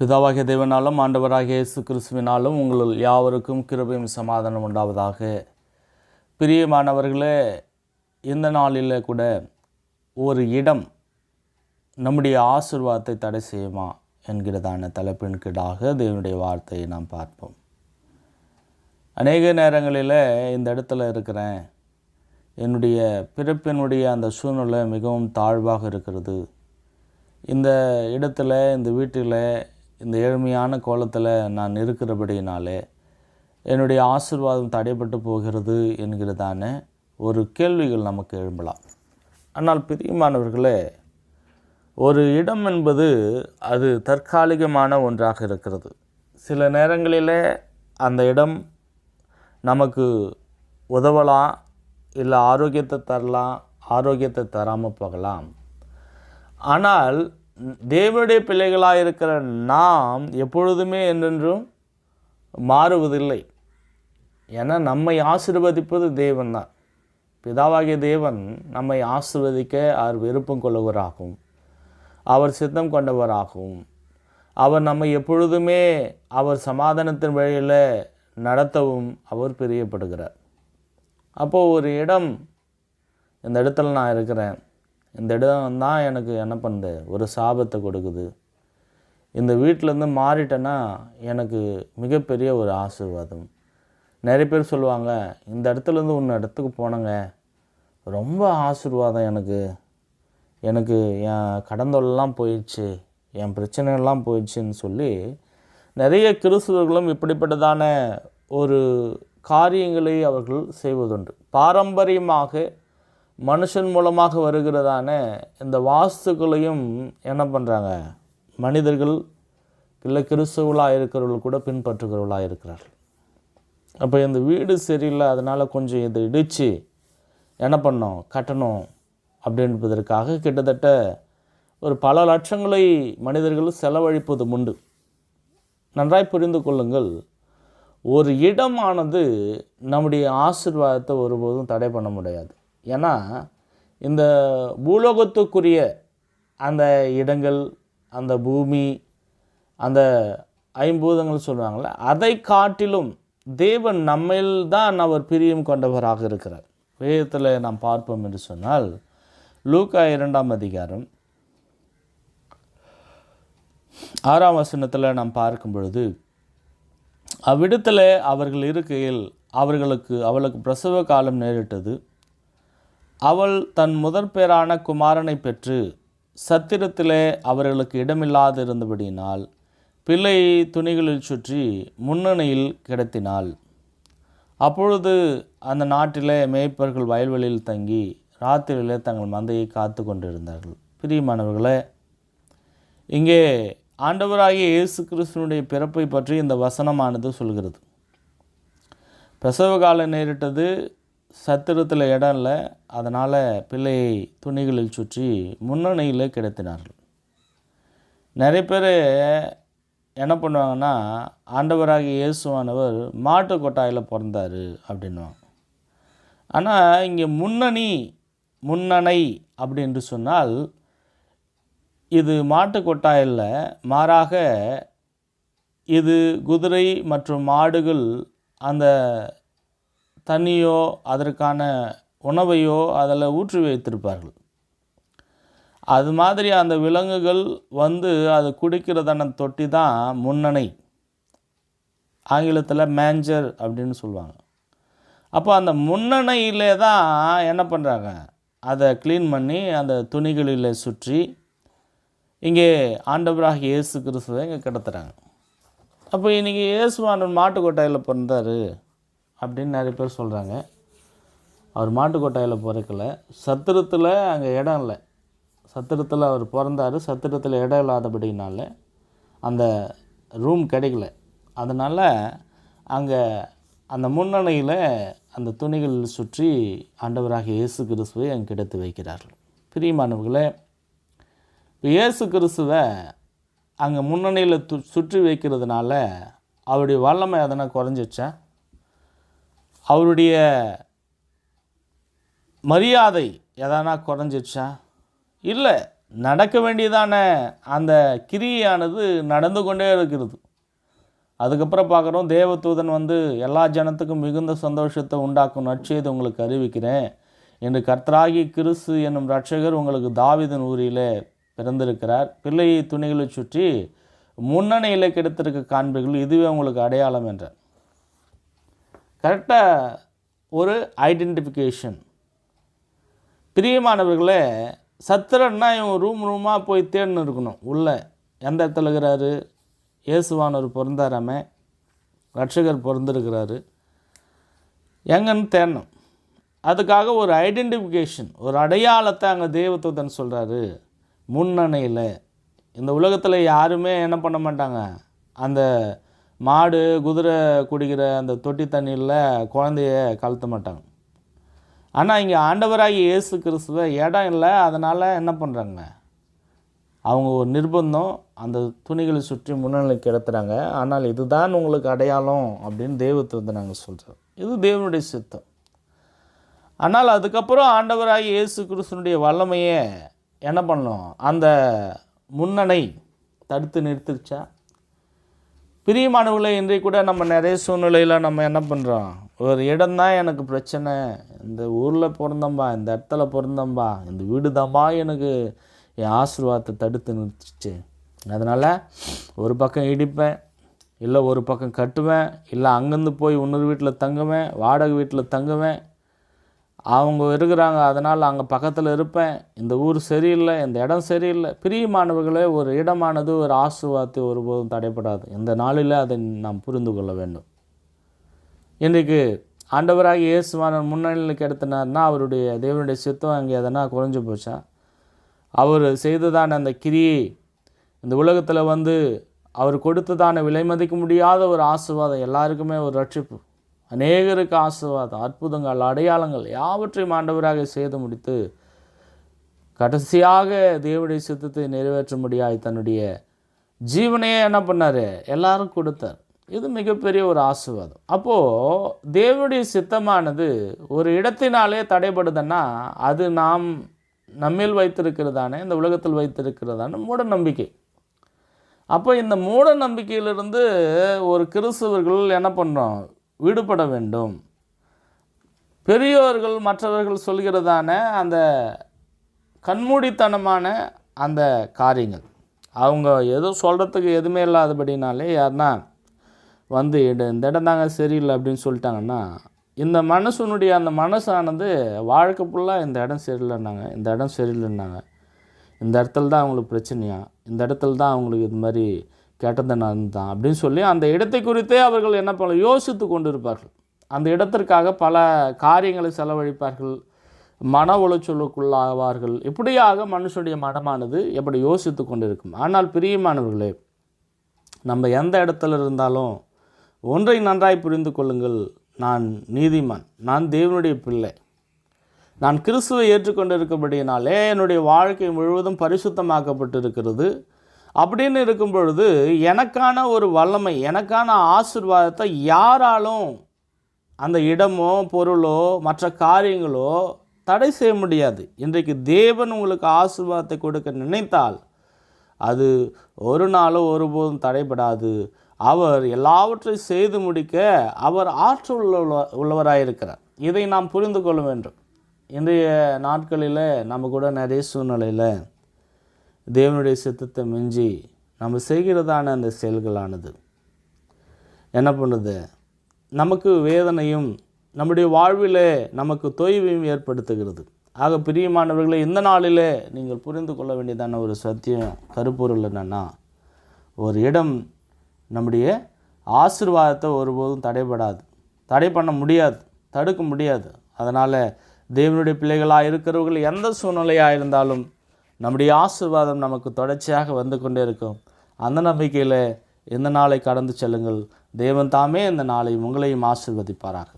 பிதாவாகிய தேவனாலும் ஆண்டவராகிய இயேசு கிறிஸ்துவினாலும் உங்கள் யாவருக்கும் கிருபையும் சமாதானம் உண்டாவதாக. பிரியமானவர்களே இந்த நாளில் கூட ஒரு இடம் நம்முடைய ஆசிர்வாதத்தை தடை செய்யுமா என்கிறதான தலைப்பின் கீழாக தேவனுடைய வார்த்தையை நாம் பார்ப்போம். அநேக நேரங்களில் இந்த இடத்துல இருக்கிறேன் என்னுடைய பிறப்பினுடைய அந்த சூழ்நிலை மிகவும் தாழ்வாக இருக்கிறது. இந்த இடத்துல இந்த வீட்டில் இந்த ஏழ்மையான கோலத்தில் நான் இருக்கிறபடியினாலே என்னுடைய ஆசிர்வாதம் தடைப்பட்டு போகிறது என்கிறதான ஒரு கேள்விகள் நமக்கு எழும்பலாம். ஆனால் பிரியமானவர்களே ஒரு இடம் என்பது அது தற்காலிகமான ஒன்றாக இருக்கிறது. சில நேரங்களில் அந்த இடம் நமக்கு உதவலாம் இல்லை ஆரோக்கியத்தை தரலாம் ஆரோக்கியத்தை தராமல் போகலாம். ஆனால் தேவனுடைய பிள்ளைகளாக இருக்கிற நாம் எப்பொழுதுமே என்றென்றும் மாறுவதில்லை. ஏன்னா நம்மை ஆசிர்வதிப்பது தேவன் தான். பிதாவாகிய தேவன் நம்மை ஆசிர்வதிக்க அவர் விருப்பம் கொள்ளுவராகும் அவர் சித்தம் கொண்டவராகவும் அவர் நம்மை எப்பொழுதுமே அவர் சமாதானத்தின் வழியில் நடத்தவும் அவர் பிரியப்படுகிறார். அப்போது ஒரு இடம் இந்த இடத்துல நான் இருக்கிறேன். இந்த இடம் தான் எனக்கு என்ன பண்ணுது ஒரு சாபத்தை கொடுக்குது. இந்த வீட்டிலேருந்து மாறிட்டேன்னா எனக்கு மிகப்பெரிய ஒரு ஆசீர்வாதம். நிறைய பேர் சொல்லுவாங்க இந்த இடத்துலேருந்து ஒன்று இடத்துக்கு போனேங்க. ரொம்ப ஆசீர்வாதம் எனக்கு. எனக்கு என் கடந்தொல்லாம் போயிடுச்சு. என் பிரச்சனைகள்லாம் போயிடுச்சுன்னு சொல்லி நிறைய கிறிஸ்துவர்களும் இப்படிப்பட்டதான ஒரு காரியங்களை அவர்கள் செய்வதுண்டு. பாரம்பரியமாக மனுஷன் மூலமாக வருகிறதான இந்த வாஸ்துக்களையும் என்ன பண்ணுறாங்க மனிதர்கள் இல்லை கிறிஸ்துவலாக இருக்கிறவர்கள் கூட பின்பற்றுகிறவர்களாக இருக்கிறார்கள். அப்போ இந்த வீடு சரியில்லை அதனால் கொஞ்சம் இதை இடித்து என்ன பண்ணோம்? கட்டணும் அப்படின்றதற்காக கிட்டத்தட்ட ஒரு பல லட்சங்களை மனிதர்கள் செலவழிப்பது உண்டு. நன்றாய் புரிந்து கொள்ளுங்கள் ஒரு இடமானது நம்முடைய ஆசிர்வாதத்தை ஒருபோதும் தடை பண்ண முடியாது. ஏன்னா இந்த பூலோகத்துக்குரிய அந்த இடங்கள் அந்த பூமி அந்த ஐம்பூதங்கள் சொல்லுவாங்கள்ல அதை காட்டிலும் தேவன் நம்மில் தான் அவர் பிரியம் கொண்டவராக இருக்கிறார். வேதத்தில் நாம் பார்ப்போம் என்று சொன்னால் லூக்கா இரண்டாம் அதிகாரம் ஆறாம் வசனத்தில் நாம் பார்க்கும் பொழுது அவ்விடத்தில் அவர்கள் இருக்கையில் அவர்களுக்கு அவளுக்கு பிரசவ காலம் நேரிட்டது. அவள் தன் முதற்பேரான குமாரனை பெற்று சத்திரத்திலே அவர்களுக்கு இடமில்லாதிருந்தபடியினால் பிள்ளையை துணிகளில் சுற்றி முன்னணியில் கிடத்தினாள். அப்பொழுது அந்த நாட்டிலே மேய்ப்பர்கள் வயல்வெளியில் தங்கி ராத்திரியிலே தங்கள் மந்தையை காத்து கொண்டிருந்தார்கள். பிரியமானவர்களே இங்கே ஆண்டவராகிய இயேசு கிறிஸ்துவனுடைய பிறப்பை பற்றி இந்த வசனமானது சொல்கிறது. பிரசவ காலம் நேரிட்டது சத்திரத்தில் இடம் இல்லை. அதனால் பிள்ளையை துணிகளில் சுற்றி முன்னணியில் கிடத்தினார்கள். நிறைய பேர் என்ன பண்ணுவாங்கன்னா ஆண்டவராகிய இயேசுவானவர் மாட்டு கொட்டாயில் பிறந்தார் அப்படின்வாங்க ஆனால் இங்கே முன்னணி முன்னணை அப்படின்னு சொன்னால் இது மாட்டு கொட்டாயில் மாறாக இது குதிரை மற்றும் மாடுகள் அந்த தண்ணியோ அதற்கான உணவையோ அதில் ஊற்றி வைத்திருப்பார்கள். அது மாதிரி அந்த விலங்குகள் வந்து அது குடிக்கிறதான தொட்டி தான் முன்னணை. ஆங்கிலத்தில் மேஞ்சர் அப்படின்னு சொல்லுவாங்க. அப்போ அந்த முன்னணையிலே தான் என்ன பண்ணுறாங்க அதை க்ளீன் பண்ணி அந்த துணிகளில் சுற்றி இங்கே ஆண்டவராக இயேசு கிறிஸ்துவை இங்கே கிடத்துறாங்க. அப்போ இன்றைக்கி இயேசுவானன் மாட்டுக்கொட்டாயில் பிறந்தார். அப்படின்னு நிறைய பேர் சொல்கிறாங்க அவர் மாட்டுக்கொட்டாயில் பிறக்கல. சத்திரத்தில் அங்கே இடம் இல்லை. சத்திரத்தில் அவர் பிறந்தார். சத்திரத்தில் இடம் இல்லாதபடினால அந்த ரூம் கிடைக்கல. அதனால் அங்கே அந்த முன்னணியில் அந்த துணிகள் சுற்றி ஆண்டவராக இயேசு கிறிஸ்துவை அங்கே கிடைத்து வைக்கிறார்கள். பிரியமானவர்களே இப்போ இயேசு கிறிஸ்துவை அங்கே முன்னணியில் து சுற்றி வைக்கிறதுனால அவருடைய வல்லமை எதனால் குறைஞ்சிச்சா அவருடைய மரியாதை எதனா குறைஞ்சிச்சா இல்லை நடக்க வேண்டியதான அந்த கிரியானது நடந்து கொண்டே இருக்கிறது. அதுக்கப்புறம் பார்க்குறோம் தேவதூதன் வந்து எல்லா ஜனத்துக்கும் மிகுந்த சந்தோஷத்தை உண்டாக்கும் நற்செய்தி உங்களுக்கு அறிவிக்கிறேன் என்று கர்த்தராகி கிறிஸ்து என்னும் ரட்சகர் உங்களுக்கு தாவிதன் ஊரில் பிறந்திருக்கிறார். பிள்ளையை துணிகளை சுற்றி முன்னணியில் கிடைத்திருக்க காண்பீர்கள் இதுவே உங்களுக்கு அடையாளம் என்றார். கரெக்டாக ஒரு ஐடென்டிஃபிகேஷன் பிரியமானவர்களே சத்திரன்னா இவன் ரூம் ரூமாக போய் தேடின்னு இருக்கணும். உள்ளே எந்த இடத்துல இருக்கிறாரு? இயேசுவானவர் பிறந்தாராமே ரட்சகர் பிறந்திருக்கிறாரு எங்கன்னு தேடணும். அதுக்காக ஒரு ஐடென்டிஃபிகேஷன் ஒரு அடையாளத்தை அங்கே தெய்வத்துவத்தன் சொல்கிறாரு முன்னணையில். இந்த உலகத்தில் யாருமே என்ன பண்ண மாட்டாங்க? அந்த மாடு குதிரை குடிக்கிற அந்த தொட்டி தண்ணியில் குழந்தைய கலத்த மாட்டாங்க. ஆனால் இங்கே ஆண்டவராகி இயேசு கிறிஸ்துவ இடம் இல்லை. அதனால் என்ன பண்ணுறாங்க அவங்க ஒரு நிர்பந்தம் அந்த துணிகளை சுற்றி முன்னணி கிடத்துறாங்க. ஆனால் இதுதான் உங்களுக்கு அடையாளம் அப்படின்னு தெய்வத்தை வந்து நாங்கள் சொல்கிறோம் இது தேவனுடைய சித்தம். ஆனால் அதுக்கப்புறம் ஆண்டவராகி இயேசு கிறிஸ்துனுடைய வல்லமையை என்ன பண்ணோம்? அந்த முன்னணை தடுத்து நிறுத்திருச்சா? பிரியமானவர்களே இன்றைக்கு கூட நம்ம நிறைய சூழ்நிலையில் நம்ம என்ன பண்ணுறோம் ஒரு இடம்தான் எனக்கு பிரச்சனை. இந்த ஊரில் பிறந்தம்பா இந்த இடத்துல பிறந்தம்பா இந்த வீடு தான்பா எனக்கு என் ஆசீர்வாதத்தை தடுத்து நிறுத்துச்சு. அதனால் ஒரு பக்கம் இடிப்பேன் இல்லை ஒரு பக்கம் கட்டுவேன் இல்லை அங்கேருந்து போய் இன்னொரு வீட்டில் தங்குவேன் வாடகை வீட்டில் தங்குவேன் அவங்க இருக்கிறாங்க அதனால் அங்கே பக்கத்தில் இருப்பேன். இந்த ஊர் சரியில்லை இந்த இடம் சரியில்லை. பிரியமானவர்களே ஒரு இடமானது ஒரு ஆசீர்வாதத்தை ஒருபோதும் தடைப்படாது இந்த நாளில் அதை நாம் புரிந்து கொள்ள வேண்டும். இன்றைக்கு ஆண்டவராக இயேசுவான முன்னணியில் கெடுத்தினார்னா அவருடைய தேவனுடைய சித்தம் அங்கே எதனா குறைஞ்சு போச்சா? அவர் செய்ததான அந்த கிரியை இந்த உலகத்தில் வந்து அவர் கொடுத்ததான விலை மதிக்க முடியாத ஒரு ஆசீர்வாதம் எல்லாருக்குமே ஒரு ரட்சிப்பு. அநேகருக்கு ஆசீர்வாதம் அற்புதங்கள் அடையாளங்கள் யாவற்றையும் ஆண்டவராக செய்து முடித்து கடைசியாக தேவனுடைய சித்தத்தை நிறைவேற்ற தன்னுடைய ஜீவனையே என்ன பண்ணார்? எல்லாரும் கொடுத்தார். இது மிகப்பெரிய ஒரு ஆசீர்வாதம். அப்போது தேவனுடைய சித்தமானது ஒரு இடத்தினாலே தடைபடுதுன்னா அது நாம் நம்மில் வைத்திருக்கிறதானே இந்த உலகத்தில் வைத்திருக்கிறதான மூட நம்பிக்கை அப்போ இந்த மூட நம்பிக்கையிலிருந்து ஒரு கிறிஸ்தவர்கள் என்ன பண்ணுறோம் விடுபட வேண்டும். பெரியோர்கள் மற்றவர்கள் சொல்கிறதான அந்த கண்மூடித்தனமான அந்த காரியங்கள். அவங்க எதுவும் சொல்கிறதுக்கு எதுவுமே இல்லாதபடினாலே யாருன்னா வந்து இந்த இந்த இடம் தாங்க சரியில்லை அப்படின்னு சொல்லிட்டாங்கன்னா இந்த மனசுனுடைய அந்த மனசானது வாழ்க்கை ஃபுல்லாக இந்த இடம் சரியில்லைன்னாங்க. இந்த இடம் சரியில்லைன்னாங்க. இந்த இடத்துல தான் அவங்களுக்கு பிரச்சனையா? இந்த இடத்துல தான் அவங்களுக்கு இது மாதிரி கேட்டது நான் தான் அப்படின்னு சொல்லி அந்த இடத்தை குறித்தே அவர்கள் என்ன பண்ண யோசித்து கொண்டிருப்பார்கள். அந்த இடத்திற்காக பல காரியங்களை செலவழிப்பார்கள். மன உளைச்சலுக்குள்ளாவார்கள். இப்படியாக மனுஷனுடைய மனமானது எப்படி யோசித்து கொண்டிருக்கும். ஆனால் பிரியமானவர்களே நம்ம எந்த இடத்துல இருந்தாலும் ஒன்றை நன்றாய் புரிந்து கொள்ளுங்கள். நான் நீதிமான். நான் தேவனுடைய பிள்ளை. நான் கிறிஸ்துவை ஏற்றுக்கொண்டிருக்கபடியினாலே என்னுடைய வாழ்க்கை முழுவதும் பரிசுத்தமாக்கப்பட்டு இருக்கிறது அப்படின்னு இருக்கும் பொழுது எனக்கான ஒரு வல்லமை எனக்கான ஆசிர்வாதத்தை யாராலும் அந்த இடமோ பொருளோ மற்ற காரியங்களோ தடை செய்ய முடியாது. இன்றைக்கு தேவன் உங்களுக்கு ஆசிர்வாதத்தை கொடுக்க நினைத்தால் அது ஒரு நாளும் ஒருபோதும் தடைபடாது. அவர் எல்லாவற்றையும் செய்து முடிக்க அவர் ஆற்றல் உள்ள உள்ளவராயிருக்கிறார். இதை நாம் புரிந்து கொள்ள வேண்டும். இன்றைய நாட்களில் நம்ம கூட நிறைய சூழ்நிலையில் தேவனுடைய சித்தத்தை மிஞ்சி நம்ம செய்கிறதான அந்த செயல்களானது. என்ன பண்ணுது? நமக்கு வேதனையும் நம்முடைய வாழ்விலே நமக்கு தொய்வையும் ஏற்படுத்துகிறது. ஆக பிரியமானவர்களை இந்த நாளிலே நீங்கள் புரிந்து கொள்ள வேண்டியதான ஒரு சத்தியம் கருப்பொருள் என்னென்னா ஒரு இடம் நம்முடைய ஆசிர்வாதத்தை ஒருபோதும் தடைபடாது. தடை பண்ண முடியாது தடுக்க முடியாது. அதனால் தேவனுடைய பிள்ளைகளாக இருக்கிறவர்கள் எந்த சூழ்நிலையாக இருந்தாலும் நம்முடைய ஆசீர்வாதம் நமக்கு தொடர்ச்சியாக வந்து கொண்டே இருக்கும். அந்த நம்பிக்கையில் இந்த நாளை கடந்து செல்லுங்கள். தேவன் தாமே இந்த நாளை உங்களையும் ஆசிர்வதிப்பாராக.